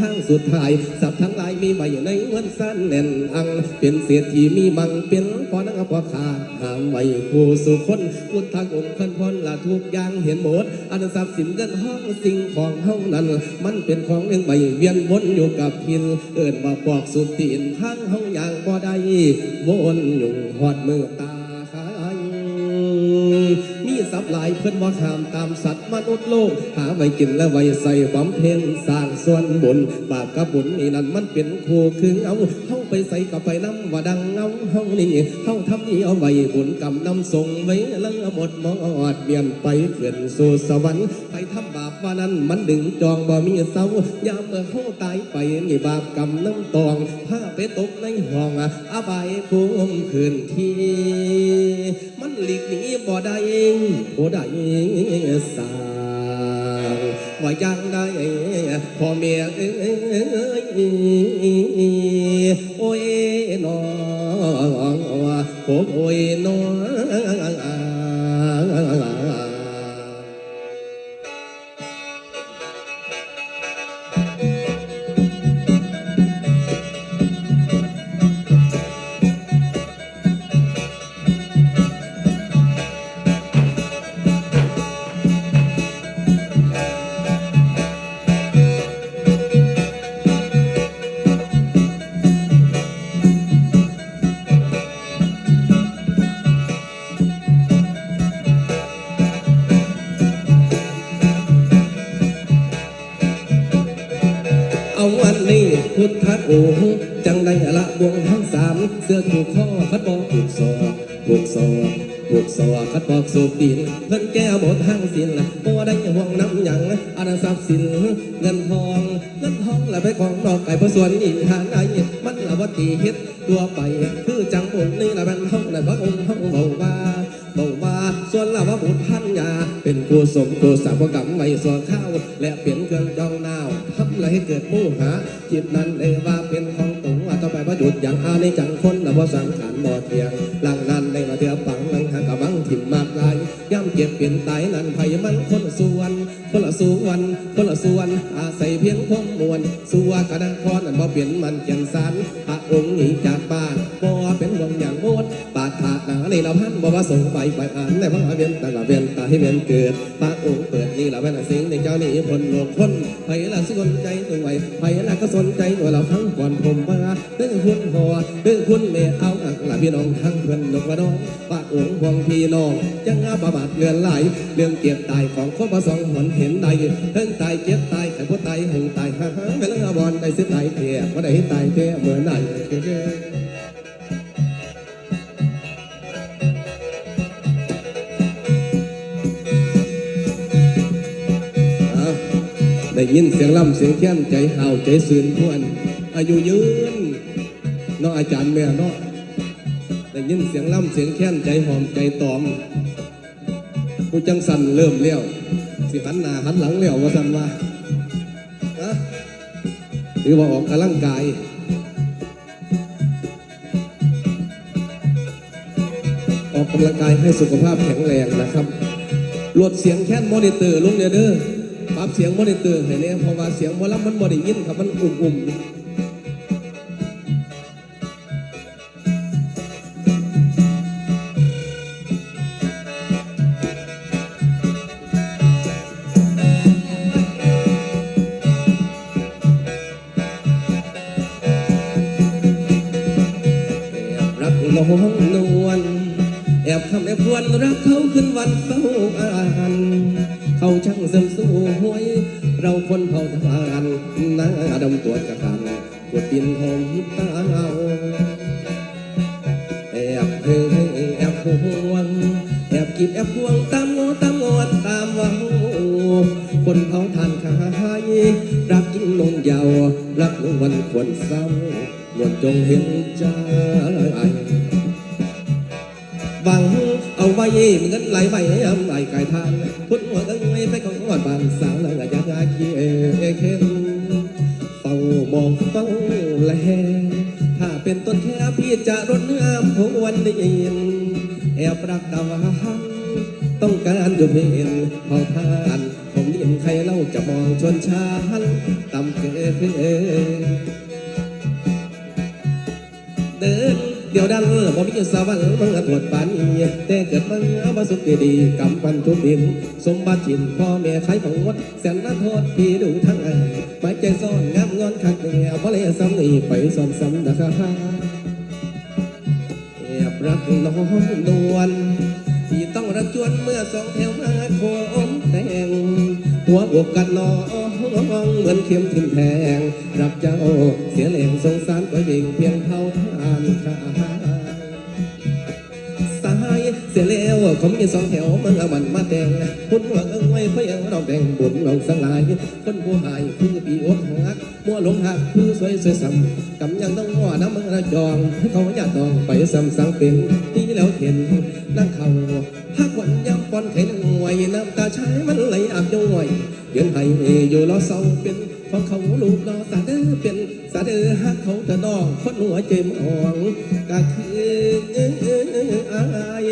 ทางสุดท้ายสับทั้งหลายมีไว้ในเงินสั้นแน่นอัง เป็นเศรษฐีมีมังเป็นพอนักพอขาดหามไว้ผู้สุคนพุทธองค์คันพรละทุกอย่างเห็นหมดอันทรัพย์สินเงินห้องสิ่งของเฮานั้น มันเป็นของหนึ่งใบเวียนวนอยู่กับพินเอิ้นว่าปอกสุดตีนทางเฮาอย่างบ่ได้วนอยู่หอดมือตา หลายเพื่อนว่าขามตามสัตว์มนุษย์โลก หาไว้กินและไว้ใส่บำเพ็ญสร้างส่วนบุญบาปกับบุญนี่นั่นมันเป็นคู่คือเอาเฮา ไปใส่กับไปน้ำว่าดังเงาเฮานี่เฮาทำนี่เอาไว้บุญกรรมนำส่งไว้ล้วหมดหมอดเบียนไปเกินสู่สวรรค์ไปทำบาปว่านั้นมันดึงจองบ่มีเศร้ายามเมื่อเฮาตายไปนี่บาปกรรมน้ำตองพาไปตกในห้องอบายภูมิคืนที่มันหลีกหนีบ่ได้บ่ได้สา ว่ายังได้พ่อเม่เอ้ยโอ้ยน้องโอ้ยน้อง นี้พุทธโอจังได้ละบวงทั้งสามเสื้อถูกข้อคัดบอกถูกศอกถูกศอกถูกศอกคัดบอกสูบตีนเพิ่นแก้บททั้งสินบ่ได้ห่วงน้ำหยังอันทรัพย์สินเงินทองเงินทองละไปของดอกไก่ประส่วนอีกหานไอ้มันละวัตีเฮ็ดตัวไป คือจังองค์นี่ละมันห้องนั่นพระองค์ห้องเบาว่า บาว่าส่วนละว่าบุตรพันยา เป็นกูสมกูสาวกรรมไว้ส่วนข้าว และเปลี่ยนเครื่องจองนาวทำอะไรให้เกิดมู่หา จิตนั้นเลยว่าเป็นของตงว่าต่อไปว่าหยุดอย่างอาในจังคนและว่าสังขารบ่เทียงหลังนั้นในมาเถือปังหลังหากะบังถิ่มมากลายย่ำเก็บเปลี่ยนตายนั้นไผมันคนส่วนคนละส่วนคนละส่วนอาศัยเพียงควมมวลสัวกระดังคอนั้นบ่เปลี่ยนมันเกียงสารพระองค์หนีจากบ้านบ่เป็น ปาดขาหนาในเราพันบ่ว่าส่งไปไปอ่านในพระเวียนแต่ละเวียนตาให้เวียนเกิดพระองเปิดนี่ละแว่นสิงในเจ้านี่คนโลกคนไผละสนใจตัวไว้ไผละก็สนใจตัวเราทั้งก่อนผมว่าเรื่องคุณพอเรื่องคุณแม่เอาอักละพี่น้องทั้งเพื่อนนกว่าน้องพระองค์ห่วงพี่น้องยังอาประมาทเลือนไหลเรื่องเก็บตายของคนประสองหนเห็นใดเพิ่งตายเจ็บตายใครผู้ตายหงตายฮ่าฮ่าเวลาบอลได้สิตายเทียว่าได้ตายเทียเหมือนไหน ได้ยินเสียงล่ำเสียงเทียนใจเห่าใจสื่นทวนอายุยืนเนาะอาจารย์แม่เนาะได้ยินเสียงล่ำเสียงแค้นใจหอมใจตอมผู้จังสันเริ่มเลี้ยวสิหันหน้าหันหลังเลี้ยวว่าสันว่าอะหรือว่าออกกำลังกายออกกำลังกายให้สุขภาพแข็งแรงนะครับ ลดเสียงแค่นมอนิเตอร์ลงเด้อด อปรับเสียงมอนิเตอร์ให้แน่เพราะว่าเสียงหมอลำมันบ่ได้ยินครับมันอุ่มอุ่มแอบรักน้องนวลแอบทำแอบควรรักเขา คนเผ่าทหารนาดำตัวกระกันปวดปินหอมตาเอาแอบเพ่งแอบห่วงแอบกิบแอบพวงตามงอตามงอตามว่าคนเผาทานขายรักยิ่งนงยาวรักงวันควรเศร้าหวนจงเห็นใจหวังเอาไว้มันเงินไหลไปให้อำไหลกายทางพุทธหัวตั้งไม่ไปของวัดบานสาว บอกต้องเฝ้าแลถ้าเป็นต้นแค่พี่จะรดน้ำพวันดินแอบรักดาวหังต้องการอยู่เพนเผาทานผมดียินใครเล่าจะมองชนชานต่ำเกินเดิน เดี๋ยวดันบ่มีสวรรค์มึงตรวจปานีแต่เกิดมาบ่สุขดีๆกำปันทุกดิน สมบัติชินพ่อแม่ใครของวัดแสนนัโทษพี่ดูทั้งอายหมายใจซ่อนงามงอนคักแนวบ่เลยซ้ำนี่ไปซ้อนซ้ำดะคะแอบรักน้องนวลที่ต้องรักจวนเมื่อสองแถวมาโค้งแต่งหัวอกกันนอ เหมือนเข็มทิ่มแทง รับเจ้าเสียแหล่งสงสารก็เองเพียงเท่าทานชา เสียแล้วผมมีสองแถวมึงอามันมาแต่งคุณหัวเอิงไว้เพื่อเราแต่งบุญเราสังหลาย คนผู้หายคือปีอกหักมัวหลงหักคือสวยสวยซ้ำกำยังต้องหัวน้ำมึงระจองเขาอยากดองไปซ้ำสังเป็นที่แล้วเห็นนั่งเขาถ้าควันย้ำปอนไข่หน่วยน้ำตาใชายมันไหลอาบย้อยเยืนให้อยู่รอเศร้าเป็น เพราะเขาลูกรอสาเดือเป็นสาเดือฮักเขาแต่ดองคนหัวเจมอ่องก็คืออาย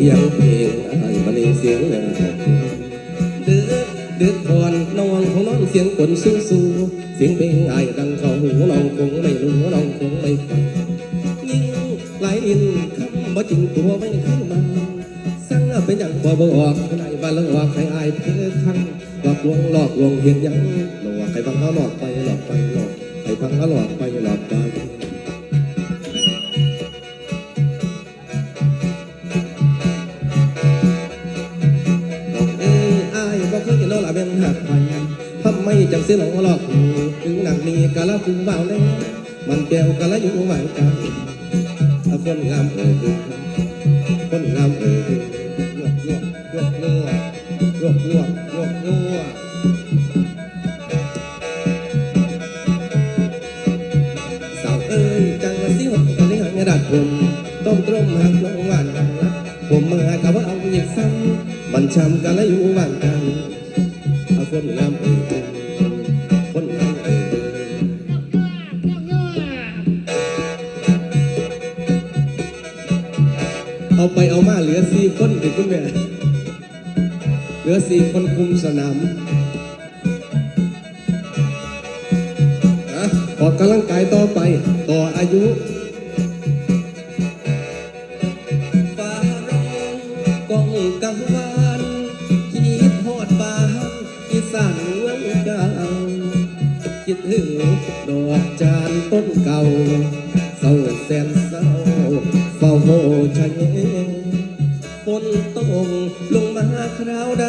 สียงเพลงไอ้มันเองเสียงแหลมเดือดเดือดพรนองของน้องเสียงคนสู้สู้เสียงเพลงไอ้ดังเข้าหูน้องคงไม่รู้น้องคงไม่ฟังยิ่งหลายอินคำบ่จริงตัวไม่คือมันสั่งเป็นอย่างบ่บอกในบ้านละว่าใครอายเพื่อครั้งหลอกลวงหลอกลวงเห็นยังหลอกใครฟังเขาหลอกไปหลอกไปหลอกใครฟังเขาหลอกไปหลอกไป ละเป็นหักไปทำไมจังเสียหนองหลอกถึงหนักนี้กะละกูเบาแล้วมันแก้วกะละอยู่หวังกันคนงามเอ่ยคนงามเอ่ยลวกลวกลวกนัวลวกลวกลวกนัวสาวเอ้ยจังละสิหกกะเลิหังกระดาษผมต้มตรมหักลงหวานกันละผมมากับว่าเอาอีกซ้ำมันช้ำกันและอยู่หวานกัน คนงามเอ่ยคนงามเอ่ยเอาไปเอามาเหลือสี่คนเด็กคุณแม่เหลือสี่คนคุมสนามอะออกกำลังกายต่อไปต่ออายุฟ้าร้องกองกังวา คิดถึงดอกจานต้นเก่าเศร้าแสนเศร้าเฝ้าโหชัยฝนตกลงมาคราวใด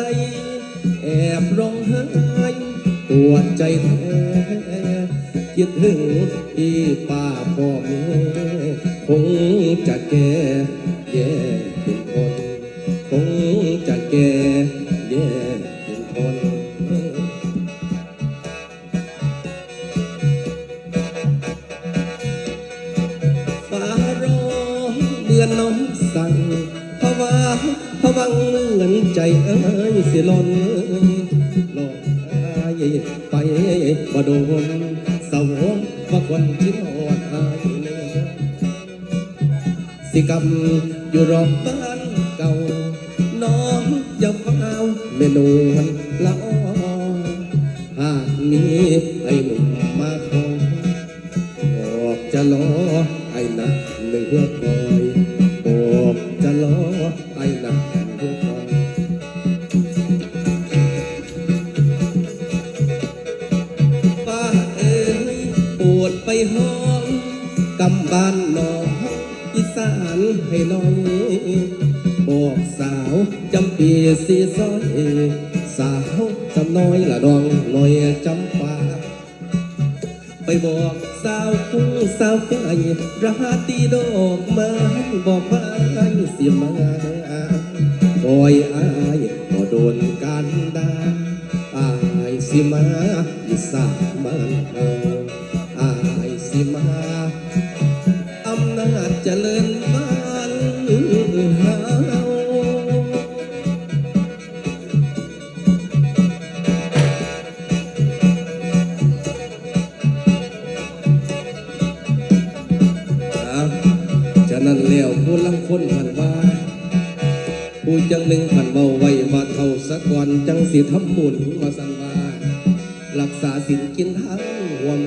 แอบร้องไห้ปวดใจแท้คิดถึงพี่ป้าพ่อแม่คงจะแก่แย่ วังเหมือนใจเอ้ยเสียหลนหลอกอายไปบ่โดนสาวว่าคนที่หอดอายเนื้อสิกำอยู่รอบบ้านเก่า น้องอย่าเฝ้าเมนูนละอ้อหากมีไอ้หนุ่มมาขอบอกจะล้อไอ้นักเนื้อคอยบอ กำบ้านนองอีสานให้น่อยบอกสาวจำปีสีซอยสาวจำน้อยละดองน่อยจำปาไปบอกสาวคุ้งสาวไฟราตีดอกไม้บอกมาเสียมาคอยอายก็โดนกันดาอายสิมาอีสานบ้านเฮา คนผ่านว่าผู้จังหนึ่งผ่านเบาไว้ว่าเท่าสักวันจังสิทำบุญมาสันว่ารักษาสินกินทั้งหวม